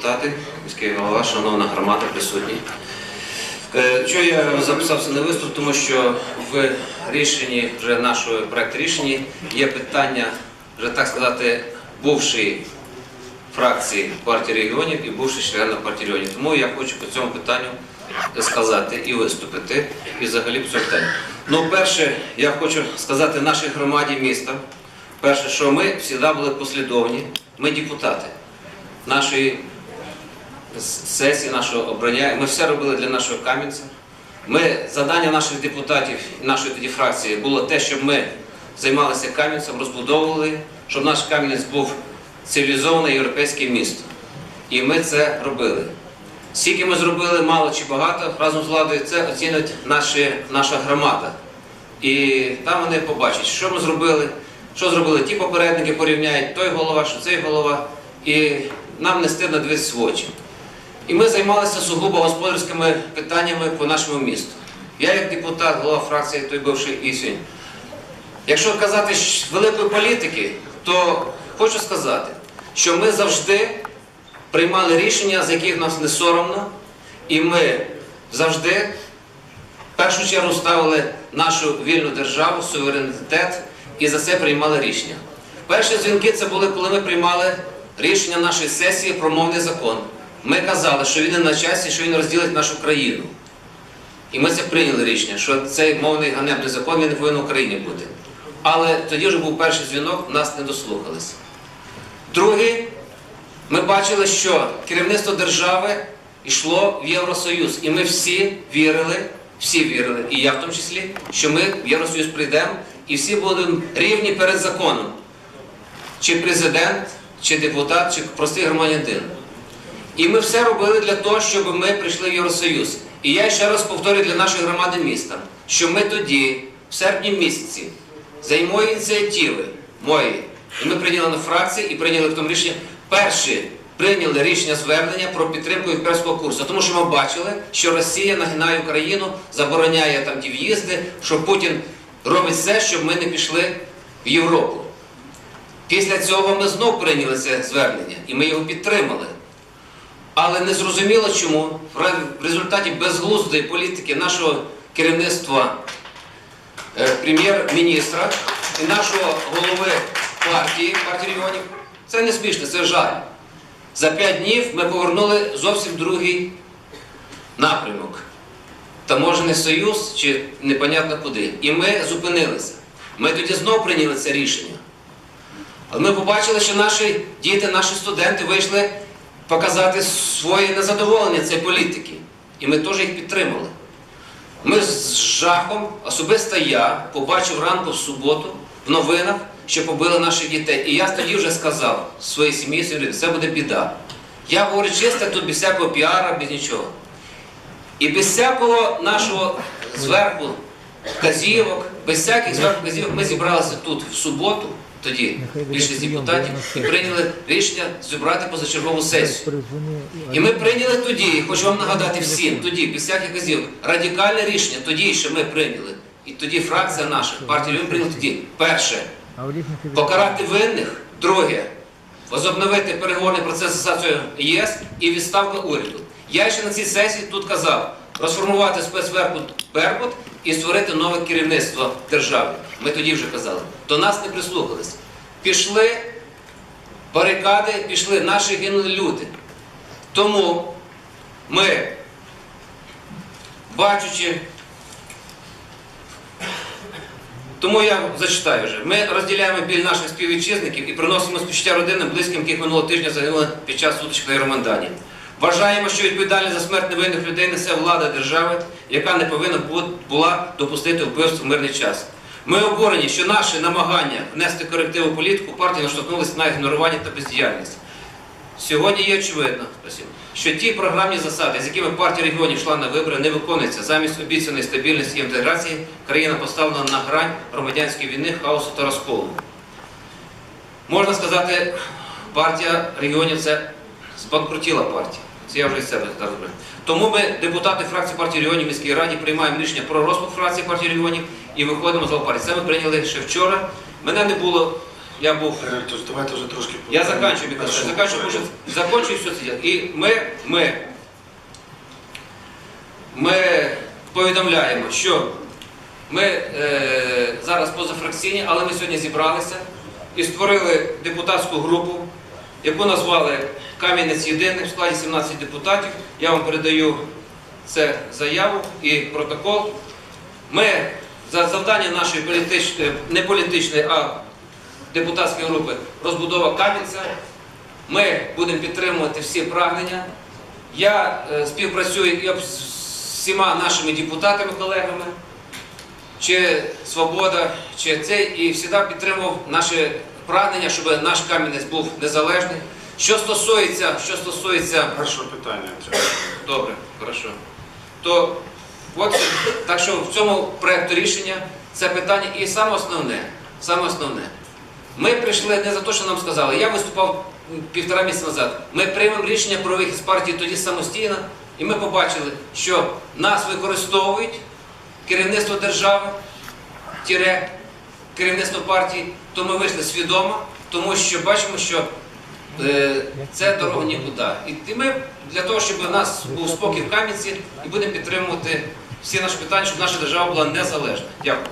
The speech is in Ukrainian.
депутати, міський голова, шановна громада присутні. Е, Чого я записався на виступ, тому що в рішенні вже нашого проекту рішення є питання, вже так сказати, бувшої фракції партії регіонів і бувших членів партії регіонів. Тому я хочу по цьому питанню сказати і виступити, і взагалі по цьому питанню. Ну, перше, я хочу сказати нашій громаді міста, перше, що ми завжди були послідовні, ми депутати нашої сесії, нашого обрання. Ми все робили для нашого Кам'янця. Ми, завдання наших депутатів нашої тоді фракції було те, щоб ми займалися Кам'янцем, розбудовували, щоб наш Кам'янець був цивілізоване європейське місто. І ми це робили. Скільки ми зробили, мало чи багато, разом з владою це оцінить наші, наша громада. І там вони побачать, що ми зробили, що зробили ті попередники, порівняють той голова, що цей голова. І нам не стидно дивитися в очі. І ми займалися сугубо господарськими питаннями по нашому місту. Я, як депутат, голова фракції, той бивший і сьогодні. Якщо казати великої політики, то хочу сказати, що ми завжди приймали рішення, з яких нас не соромно, і ми завжди в першу чергу ставили нашу вільну державу, суверенітет і за це приймали рішення. Перші дзвінки це були, коли ми приймали рішення нашої сесії про мовний закон. Ми казали, що він не на часі, що він розділить нашу країну. І ми це прийняли рішення, що цей мовний ганебний закон він не повинен в Україні бути. Але тоді вже був перший дзвінок, нас не дослухалися. Другий, ми бачили, що керівництво держави йшло в Євросоюз, і ми всі вірили, всі вірили, і я в тому числі, що ми в Євросоюз прийдемо і всі будемо рівні перед законом. Чи президент, чи депутат, чи простий громадянин. І ми все робили для того, щоб ми прийшли в Євросоюз. І я ще раз повторюю для нашої громади міста, що ми тоді, в серпні місяці, за моєї ініціативи, мої, і ми прийняли на фракції і прийняли в тому рішення, перші прийняли рішення звернення про підтримку імперського курсу, тому що ми бачили, що Росія нагинає Україну, забороняє там ті в'їзди, що Путін робить все, щоб ми не пішли в Європу. Після цього ми знов прийняли це звернення, і ми його підтримали. Але не зрозуміло чому в результаті безглуздої політики нашого керівництва е, прем'єр-міністра і нашого голови партії, партії регіонів, це не смішно, це жаль. За п'ять днів ми повернули зовсім другий напрямок. Таможений союз чи непонятно куди. І ми зупинилися. Ми тоді знову прийняли це рішення. Але ми побачили, що наші діти, наші студенти вийшли показати своє незадоволення цієї політики. І ми теж їх підтримали. Ми з жахом, особисто я, побачив ранку в суботу в новинах, що побили наших дітей. І я тоді вже сказав своїй сім'ї, родині, це буде біда. Я говорю чисто, тут без всякого піара, без нічого. І без всякого нашого зверху вказівок, без всяких зверху вказівок ми зібралися тут в суботу, тоді більшість депутатів, і прийняли рішення зібрати позачергову сесію. І ми прийняли тоді, хочу вам нагадати всім, тоді, без всяких казів, радикальне рішення, тоді, що ми прийняли. І тоді фракція наша, партія Регіонів прийняла тоді. Перше, покарати винних. Друге, возобновити переговорний процес асоціацією ЄС і відставка уряду. Я ще на цій сесії тут казав, розформувати спецверху Беркут і створити нове керівництво держави. Ми тоді вже казали. До нас не прислухались. Пішли барикади, пішли, наші гинули люди. Тому ми, бачачи, тому я зачитаю вже. Ми розділяємо біль наших співвітчизників і приносимо співчуття родинам, близьким, яких минулого тижня загинули під час сутичок на Євромайдані. Вважаємо, що відповідальність за смерть невинних людей несе влада держави, яка не повинна була допустити вбивств в мирний час. Ми обурені, що наші намагання внести корективу політику партії наштовхнулися на ігнорування та бездіяльність. Сьогодні є очевидно, що ті програмні засади, з якими партія регіонів йшла на вибори, не виконуються. Замість обіцяної стабільності і інтеграції країна поставлена на грань громадянської війни, хаосу та розколу. Можна сказати, партія регіонів це збанкрутіла партія. Це я вже із себе так роблю. Тому ми, депутати фракції партії регіонів міській раді, приймаємо рішення про розпуск фракції партії регіонів і виходимо з партії. Це ми прийняли ще вчора. Мене не було я був Тож давайте вже трошки... Я Михаил, Першого заканчиваю, проекту. может, все це. І ми, ми, ми повідомляємо, що ми е, зараз позафракційні, але ми сьогодні зібралися і створили депутатську групу, яку назвали Кам'янець Єдиний в складі 17 депутатів. Я вам передаю це заяву і протокол. Ми за завдання нашої політичної, не політичної, а депутатської групи розбудова Кам'янця. Ми будемо підтримувати всі прагнення. Я е, співпрацюю і з всіма нашими депутатами, колегами, чи Свобода, чи цей, і завжди підтримував наше прагнення, щоб наш Кам'янець був незалежний. Що стосується, що стосується Першого питання. Добре, хорошо. То от так що в цьому проєкту рішення це питання і саме основне, саме основне. Ми прийшли не за те, що нам сказали. Я виступав півтора місяця назад. Ми приймемо рішення про вихід з партії тоді самостійно, і ми побачили, що нас використовують керівництво держави, тіре керівництво партії, то ми вийшли свідомо, тому що бачимо, що Е, це дорога нікуди. І ми для того, щоб у нас був спокій в Кам'янці, і будемо підтримувати всі наші питання, щоб наша держава була незалежна. Дякую.